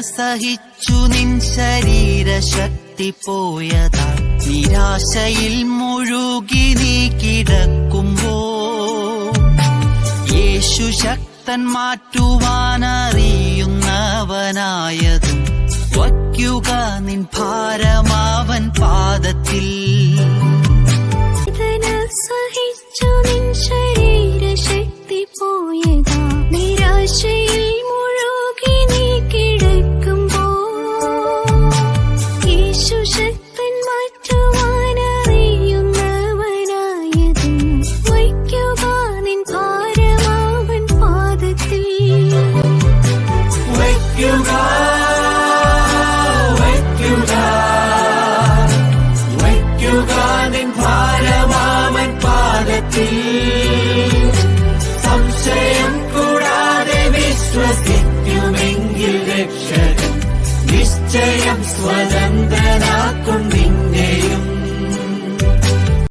സഹിച്ചു നിൻ ശരീരശക്തി പോയതാ. നിരാശയിൽ മുഴുകി നീ കിടക്കുമ്പോ യേശു ശക്തൻ മാറ്റുവാനറിയുന്നവനായതും വയ്ക്കുക നിൻ ഭാരമാവൻ പാദത്തിൽ. യേശു ശക്തൻ മാറ്റുവാനറിയുന്നവനായതും വയ്ക്കുക നിൻ ഭാരമാവൻ പാദത്തിൽ വയ്ക്കുക വയ്ക്കുക വയ്ക്കുക നിൻ ഭാരമാമൻ പാദത്തിൽ നിശ്ചയം സ്വതന്ത്രനാക്കും നിന്നെ.